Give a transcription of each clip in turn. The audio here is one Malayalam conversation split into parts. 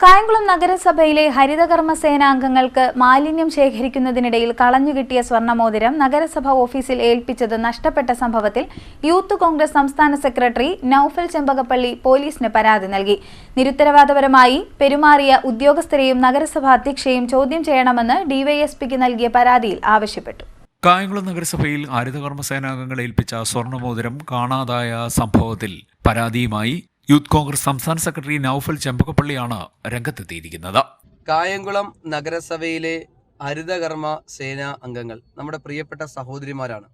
കായംകുളം നഗരസഭയിലെ ഹരിതകർമ്മ സേനാംഗങ്ങൾക്ക് മാലിന്യം ശേഖരിക്കുന്നതിനിടയിൽ കളഞ്ഞുകിട്ടിയ സ്വർണമോതിരം നഗരസഭ ഓഫീസിൽ ഏൽപ്പിച്ചത് നഷ്ടപ്പെട്ട സംഭവത്തിൽ യൂത്ത് കോൺഗ്രസ് സംസ്ഥാന സെക്രട്ടറി നൌഫൽ ചെമ്പകപ്പള്ളി പോലീസിന് പരാതി നൽകി. നിരുത്തരവാദപരമായി പെരുമാറിയ ഉദ്യോഗസ്ഥരെയും നഗരസഭാ അധ്യക്ഷയും ചോദ്യം ചെയ്യണമെന്ന് ഡിവൈഎസ്പിക്ക് നൽകിയ പരാതിയിൽ ആവശ്യപ്പെട്ടു. കായംകുളം നഗരസഭയിൽ ഹരിതകർമ്മ സേനാംഗങ്ങൾ ഏൽപ്പിച്ച സ്വർണമോതിരം കാണാതായ സംഭവത്തിൽ പരാതിയുമായി യൂത്ത് കോൺഗ്രസ് സംസ്ഥാന സെക്രട്ടറി നൌഫൽ ചെമ്പകപ്പള്ളിയാണ് രംഗത്തെത്തിയിരിക്കുന്നത്. കായംകുളം നഗരസഭയിലെ ഹരിതകർമ്മ സേനാ അംഗങ്ങൾ നമ്മുടെ പ്രിയപ്പെട്ട സഹോദരിമാരാണ്.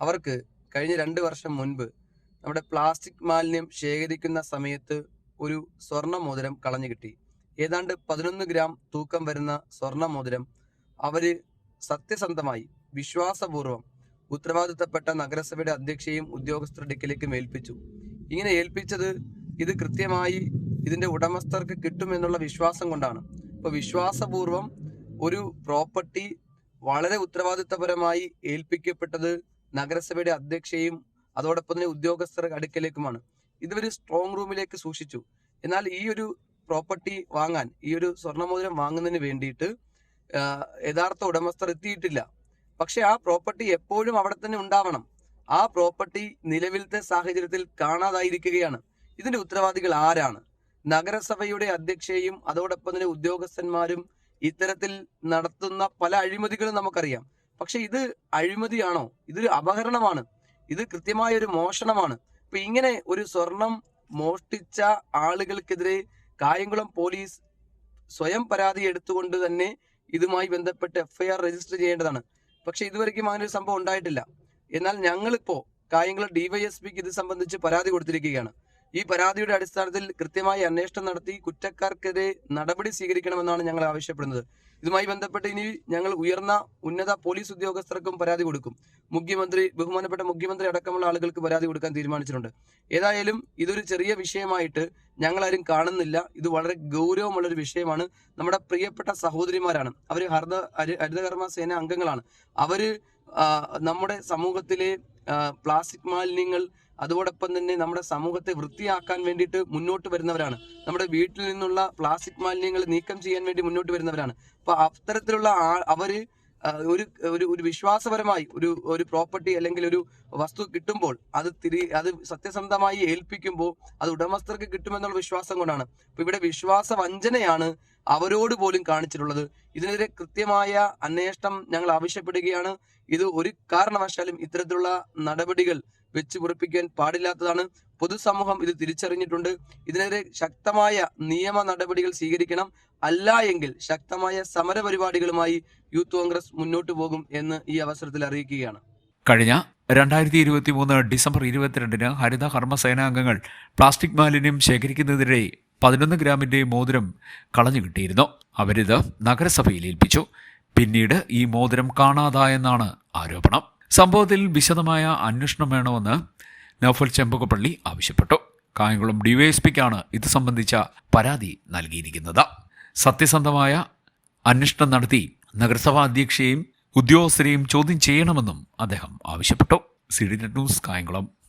അവർക്ക് കഴിഞ്ഞ രണ്ട് വർഷം മുൻപ് നമ്മുടെ പ്ലാസ്റ്റിക് മാലിന്യം ശേഖരിക്കുന്ന സമയത്ത് ഒരു സ്വർണ മോതിരം കളഞ്ഞു കിട്ടി. ഏതാണ്ട് പതിനൊന്ന് ഗ്രാം തൂക്കം വരുന്ന സ്വർണ മോതിരം അവർ സത്യസന്ധമായി വിശ്വാസപൂർവം ഉത്തരവാദിത്തപ്പെട്ട നഗരസഭയുടെ അധ്യക്ഷയും ഉദ്യോഗസ്ഥരുടെ അടുക്കിലേക്ക് ഏൽപ്പിച്ചു ഇങ്ങനെ ഏൽപ്പിച്ചത് ഇത് കൃത്യമായി ഇതിന്റെ ഉടമസ്ഥർക്ക് കിട്ടുമെന്നുള്ള വിശ്വാസം കൊണ്ടാണ്. അപ്പോൾ വിശ്വാസപൂർവം ഒരു പ്രോപ്പർട്ടി വളരെ ഉത്തരവാദിത്തപരമായി ഏൽപ്പിക്കപ്പെട്ടത് നഗരസഭയുടെ അധ്യക്ഷയും അതോടൊപ്പം തന്നെ ഉദ്യോഗസ്ഥർ അടുക്കലേക്കുമാണ്. ഇതൊരു സ്ട്രോങ് റൂമിലേക്ക് സൂക്ഷിച്ചു. എന്നാൽ ഈ ഒരു പ്രോപ്പർട്ടി വാങ്ങാൻ ഈ ഒരു സ്വർണമോതിരം വാങ്ങുന്നതിന് വേണ്ടിയിട്ട് യഥാർത്ഥ ഉടമസ്ഥർ എത്തിയിട്ടില്ല. പക്ഷെ ആ പ്രോപ്പർട്ടി എപ്പോഴും അവിടെ തന്നെ ഉണ്ടാവണം. ആ പ്രോപ്പർട്ടി നിലവിലത്തെ സാഹചര്യത്തിൽ കാണാതായിരിക്കുകയാണ്. ഇതിന്റെ ഉത്തരവാദികൾ ആരാണ്? നഗരസഭയുടെ അധ്യക്ഷയും അതോടൊപ്പം തന്നെ ഉദ്യോഗസ്ഥന്മാരും ഇത്തരത്തിൽ നടത്തുന്ന പല അഴിമതികളും നമുക്കറിയാം. പക്ഷെ ഇത് അഴിമതിയാണോ? ഇതൊരു അപഹരണമാണ്. ഇത് കൃത്യമായ ഒരു മോഷണമാണ്. ഇപ്പൊ ഇങ്ങനെ ഒരു സ്വർണം മോഷ്ടിച്ച ആളുകൾക്കെതിരെ കായംകുളം പോലീസ് സ്വയം പരാതി എടുത്തുകൊണ്ട് തന്നെ ഇതുമായി ബന്ധപ്പെട്ട് എഫ്ഐആർ രജിസ്റ്റർ ചെയ്യേണ്ടതാണ്. പക്ഷെ ഇതുവരെയ്ക്കും അങ്ങനെ ഒരു സംഭവം ഉണ്ടായിട്ടില്ല. എന്നാൽ ഞങ്ങളിപ്പോ കായംകുളം ഡിവൈഎസ്പിക്ക് ഇത് സംബന്ധിച്ച് പരാതി കൊടുത്തിരിക്കുകയാണ്. ഈ പരാതിയുടെ അടിസ്ഥാനത്തിൽ കൃത്യമായി അന്വേഷണം നടത്തി കുറ്റക്കാർക്കെതിരെ നടപടി സ്വീകരിക്കണമെന്നാണ് ഞങ്ങൾ ആവശ്യപ്പെടുന്നത്. ഇതുമായി ബന്ധപ്പെട്ട് ഇനി ഞങ്ങൾ ഉയർന്ന ഉന്നത പോലീസ് ഉദ്യോഗസ്ഥർക്കും പരാതി കൊടുക്കും. മുഖ്യമന്ത്രി ബഹുമാനപ്പെട്ട മുഖ്യമന്ത്രി അടക്കമുള്ള ആളുകൾക്ക് പരാതി കൊടുക്കാൻ തീരുമാനിച്ചിട്ടുണ്ട്. ഏതായാലും ഇതൊരു ചെറിയ വിഷയമായിട്ട് ഞങ്ങളാരും കാണുന്നില്ല. ഇത് വളരെ ഗൗരവമുള്ള ഒരു വിഷയമാണ്. നമ്മുടെ പ്രിയപ്പെട്ട സഹോദരിമാരാണ്. അവർ ഹരിത ഹരി- ഹരിതകർമ്മ സേന അംഗങ്ങളാണ്. അവർ നമ്മുടെ സമൂഹത്തിലെ പ്ലാസ്റ്റിക് മാലിന്യങ്ങൾ അതോടൊപ്പം തന്നെ നമ്മുടെ സമൂഹത്തെ വൃത്തിയാക്കാൻ വേണ്ടിയിട്ട് മുന്നോട്ട് വരുന്നവരാണ്. നമ്മുടെ വീട്ടിൽ നിന്നുള്ള പ്ലാസ്റ്റിക് മാലിന്യങ്ങൾ നീക്കം ചെയ്യാൻ വേണ്ടി മുന്നോട്ട് വരുന്നവരാണ്. അപ്പൊ അത്തരത്തിലുള്ള അവർ ഒരു ഒരു വിശ്വാസപരമായി ഒരു ഒരു പ്രോപ്പർട്ടി അല്ലെങ്കിൽ ഒരു വസ്തു കിട്ടുമ്പോൾ അത് തിരി അത് സത്യസന്ധമായി ഏൽപ്പിക്കുമ്പോൾ അത് ഉടമസ്ഥർക്ക് കിട്ടുമെന്നുള്ള വിശ്വാസം കൊണ്ടാണ്. അപ്പൊ ഇവിടെ വിശ്വാസ വഞ്ചനയാണ് അവരോട് പോലും കാണിച്ചിട്ടുള്ളത്. ഇതിനെതിരെ കൃത്യമായ അന്വേഷണം ഞങ്ങൾ ആവശ്യപ്പെടുകയാണ്. ഇത് ഒരു കാരണവശാലും ഇത്തരത്തിലുള്ള നടപടികൾ വെച്ച് ഉറപ്പിക്കാൻ പാടില്ലാത്തതാണ്. പൊതുസമൂഹം ഇത് തിരിച്ചറിഞ്ഞിട്ടുണ്ട്. ഇതിനെതിരെ ശക്തമായ നിയമ നടപടികൾ സ്വീകരിക്കണം. അല്ല എങ്കിൽ ശക്തമായ സമര പരിപാടികളുമായി യൂത്ത് കോൺഗ്രസ് മുന്നോട്ടു പോകും എന്ന് ഈ അവസരത്തിൽ അറിയിക്കുകയാണ്. കഴിഞ്ഞ രണ്ടായിരത്തി ഇരുപത്തി മൂന്ന് ഡിസംബർ ഇരുപത്തിരണ്ടിന് ഹരിത കർമ്മസേനാംഗങ്ങൾ പ്ലാസ്റ്റിക് മാലിന്യം ശേഖരിക്കുന്നതിനിടെ പതിനൊന്ന് ഗ്രാമിന്റെ മോതിരം കളഞ്ഞു കിട്ടിയിരുന്നു. അവരിത് നഗരസഭയിൽ ഏൽപ്പിച്ചു. പിന്നീട് ഈ മോതിരം കാണാതായെന്നാണ് ആരോപണം. സംഭവത്തിൽ വിശദമായ അന്വേഷണം വേണമെന്ന് നൌഫൽ ചെമ്പകപ്പള്ളി ആവശ്യപ്പെട്ടു. കായംകുളം ഡിവൈഎസ്പിക്കാണ് ഇത് സംബന്ധിച്ച പരാതി നൽകിയിരിക്കുന്നത്. സത്യസന്ധമായ അന്വേഷണം നടത്തി നഗരസഭാ അധ്യക്ഷയെയും ഉദ്യോഗസ്ഥരെയും ചോദ്യം ചെയ്യണമെന്നും അദ്ദേഹം ആവശ്യപ്പെട്ടു. C D news Kayamkulam.